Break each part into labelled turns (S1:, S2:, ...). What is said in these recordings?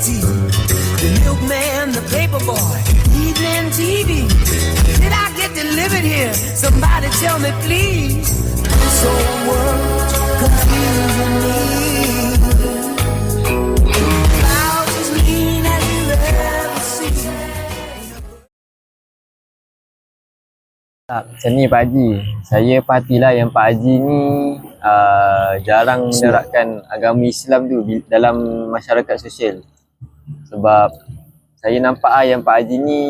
S1: tea. The milkman, the paper boy, evening TV. Did I get delivered here? Somebody tell me, please. This world's confusing me.
S2: Tak, macam ni Pak Haji. Saya pastilah yang Pak Haji ni uh, jarang menerapkan agama Islam tu dalam masyarakat sosial. Sebab saya nampak ah yang Pak Haji ni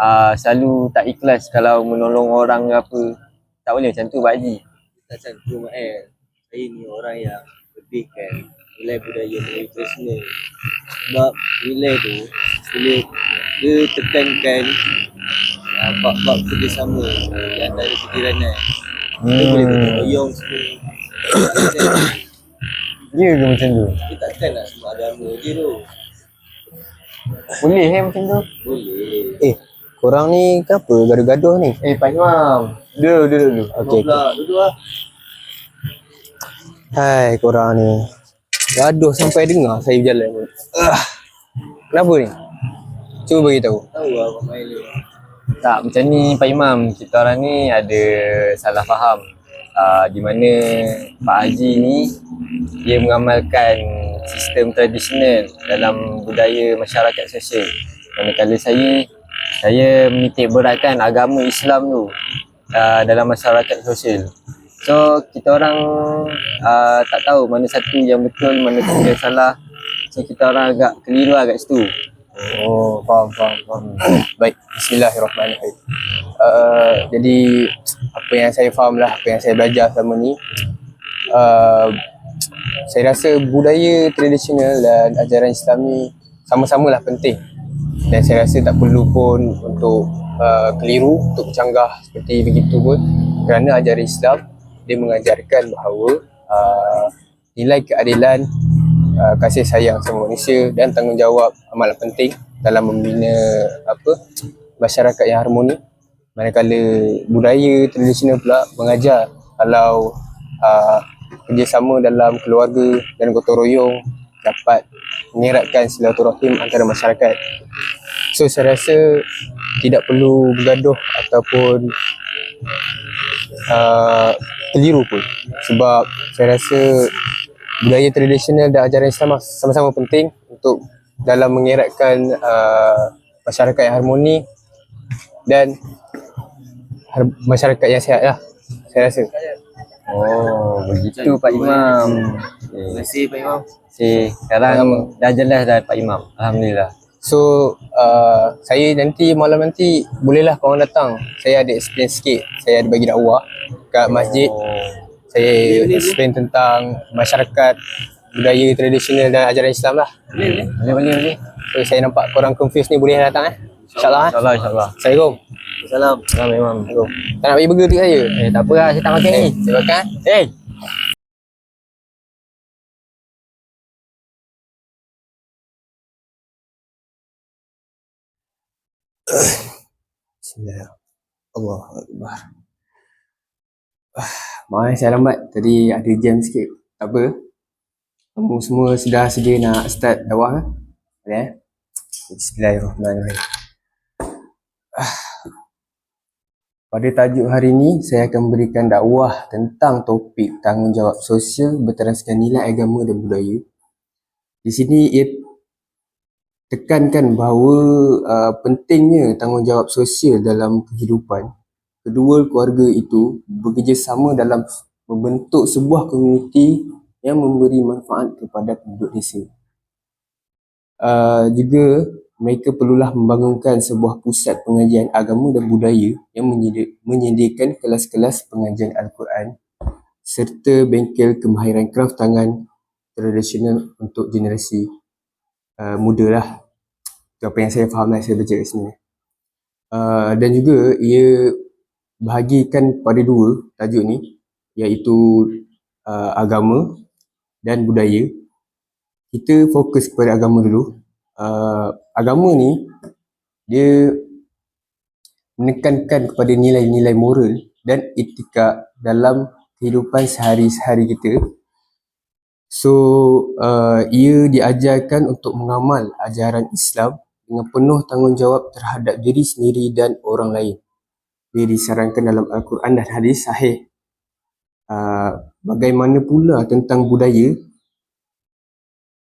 S2: uh, selalu tak ikhlas kalau menolong orang ke apa. Tak boleh macam tu Pak Haji.
S3: macam tu Mak El saya ni orang yang lebihkan nilai budaya Melayu tradisional sebab nilai tu boleh dia tekankan uh, bab-bab kerjasama di antara kejiranan dia boleh gotong royong semua
S2: Ya ke macam tu?
S3: dia takkan nak semua agama je tu
S2: Boleh eh macam tu?
S3: boleh
S4: Eh, korang ni kenapa gaduh-gaduh ni?
S2: Eh Pak Imam. Duduk duduk dulu.
S4: Okey,
S3: pula duduk lah
S4: Hai korang ni. Gaduh sampai dengar saya berjalan pun. Ah. Kenapa ni? Cuba bagi tahu.
S3: tahu lah Mak Mail ni
S2: Tak macam ni Pak Imam, kita orang ni ada salah faham. Uh, di mana Pak Haji ni dia mengamalkan sistem tradisional dalam budaya masyarakat sosial. Manakala saya saya menitik beratkan agama Islam tu uh, dalam masyarakat sosial. So kita orang uh, tak tahu mana satu yang betul, mana satu yang salah. So kita orang agak keliru kat situ.
S4: Oh, faham, faham, faham. Baik, bismillahirrahmanirrahim. Uh, jadi, apa yang saya faham lah, apa yang saya belajar selama ni, uh, saya rasa budaya tradisional dan ajaran Islam ni sama-sama lah penting. Dan saya rasa tak perlu pun untuk uh, keliru, untuk bercanggah seperti begitu pun. Kerana ajaran Islam, dia mengajarkan bahawa uh, nilai keadilan uh, kasih sayang sama manusia dan tanggungjawab amat penting dalam membina apa masyarakat yang harmoni manakala budaya tradisional pula mengajar kalau uh, kerjasama dalam keluarga dan gotong royong dapat mengeratkan silaturahim antara masyarakat. So saya rasa tidak perlu bergaduh ataupun uh, keliru pun. Sebab saya rasa budaya tradisional dan ajaran Islam sama-sama penting untuk dalam mengeratkan uh, masyarakat yang harmoni dan har- masyarakat yang sihat lah saya rasa
S2: Oh, begitu Pak Imam.
S3: terima
S2: Okay.
S3: kasih Pak Imam
S2: Okay, sekarang dah jelas dah Pak Imam. Alhamdulillah.
S4: so uh, saya nanti malam nanti bolehlah korang datang saya ada explain sikit saya ada bagi dakwah kat masjid
S2: Oh.
S4: saya explain tentang masyarakat budaya tradisional dan ajaran Islam lah
S2: Boleh, boleh, boleh.
S4: so saya nampak korang confused ni boleh datang eh InsyaAllah eh
S2: InsyaAllah, insyaAllah.
S4: Assalamualaikum
S3: salam
S2: Salam Imam.
S4: Assalamualaikum Tak nak bagi burger tu saya
S2: Eh, tak apa lah. Saya tak makan ni.
S4: Saya makan
S2: Eh,
S4: Bismillah. Allah Akbar. Ah, Maaf saya lambat. Tadi ada jam sikit. Tak apa. Kamu semua sudah sedia nak start dakwah ke? Boleh eh? Bismillahirrahmanirrahim. Ah. Pada tajuk hari ini, saya akan memberikan dakwah tentang topik tanggungjawab sosial berteraskan nilai agama dan budaya. Di sini ia tekankan bahawa uh, pentingnya tanggungjawab sosial dalam kehidupan. Kedua keluarga itu bekerjasama dalam membentuk sebuah komuniti yang memberi manfaat kepada penduduk desa. Uh, juga mereka perlulah membangunkan sebuah pusat pengajian agama dan budaya yang menyedi- menyediakan kelas-kelas pengajian Al-Quran serta bengkel kemahiran kraft tangan tradisional untuk generasi uh, muda lah. Itu apa yang saya faham lah saya baca kat sini. Uh, dan juga ia bahagikan pada dua tajuk ni iaitu uh, agama dan budaya. Kita fokus kepada agama dulu. Uh, agama ni dia menekankan kepada nilai-nilai moral dan etika dalam kehidupan sehari-hari kita So uh, ia diajarkan untuk mengamal ajaran Islam dengan penuh tanggungjawab terhadap diri sendiri dan orang lain. Ia disarankan dalam Al-Quran dan hadis sahih. Uh, bagaimana pula tentang budaya?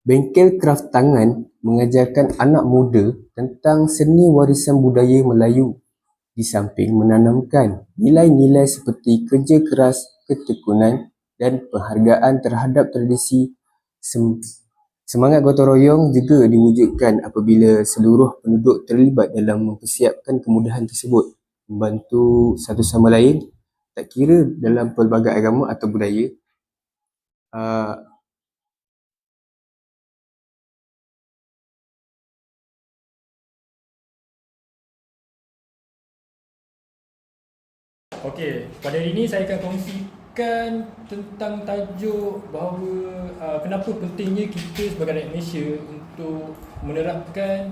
S4: Bengkel kraft tangan mengajarkan anak muda tentang seni warisan budaya Melayu di samping menanamkan nilai-nilai seperti kerja keras, ketekunan dan penghargaan terhadap tradisi sem- Semangat gotong royong juga diwujudkan apabila seluruh penduduk terlibat dalam mempersiapkan kemudahan tersebut, membantu satu sama lain, tak kira dalam pelbagai agama atau budaya. Uh,
S5: Okey, pada hari ini saya akan kongsikan tentang tajuk bahawa uh, kenapa pentingnya kita sebagai rakyat Malaysia untuk menerapkan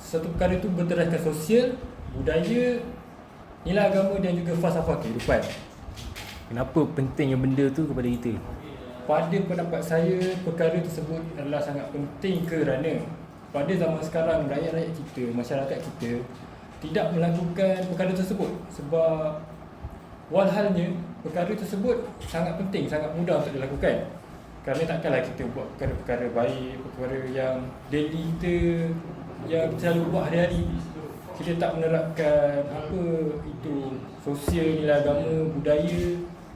S5: satu perkara itu berteraskan sosial, budaya, nilai agama dan juga falsafah kehidupan.
S6: Kenapa pentingnya benda tu kepada kita?
S5: Pada pendapat saya, perkara tersebut adalah sangat penting kerana pada zaman sekarang rakyat-rakyat kita, masyarakat kita tidak melakukan perkara tersebut sebab walhalnya perkara tersebut sangat penting, sangat mudah untuk dilakukan. Kerana takkanlah kita buat perkara-perkara baik, perkara yang daily kita yang selalu buat hari-hari. Kita tak menerapkan apa itu sosial, nilai agama, budaya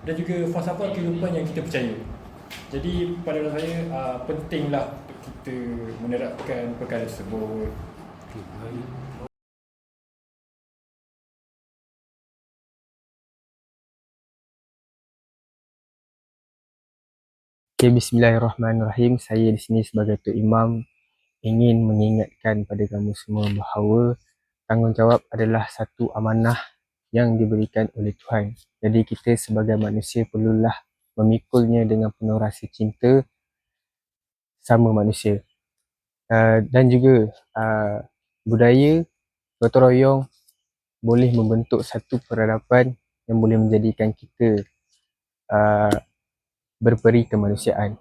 S5: dan juga falsafah kehidupan yang kita percaya. Jadi pada saya uh, pentinglah kita menerapkan perkara tersebut.
S4: Okay, Bismillahirrahmanirrahim. Saya di sini sebagai Tok Imam ingin mengingatkan pada kamu semua bahawa tanggungjawab adalah satu amanah yang diberikan oleh Tuhan. Jadi kita sebagai manusia perlulah memikulnya dengan penuh rasa cinta sama manusia. Uh, dan juga uh, budaya gotong royong boleh membentuk satu peradaban yang boleh menjadikan kita uh, berperi kemanusiaan.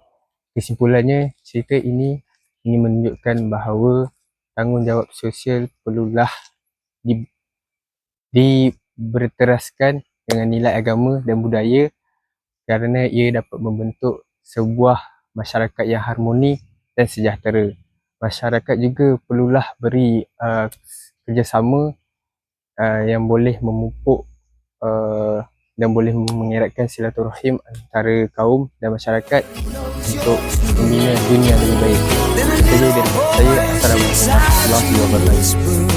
S4: Kesimpulannya, cerita ini ingin menunjukkan bahawa tanggungjawab sosial perlulah di, di berteraskan dengan nilai agama dan budaya kerana ia dapat membentuk sebuah masyarakat yang harmoni dan sejahtera. Masyarakat juga perlulah beri uh, kerjasama uh, yang boleh memupuk uh, dan boleh mengeratkan silaturahim antara kaum dan masyarakat untuk membina dunia yang lebih baik. Saja dari saya. Assalamualaikum warahmatullahi wabarakatuh.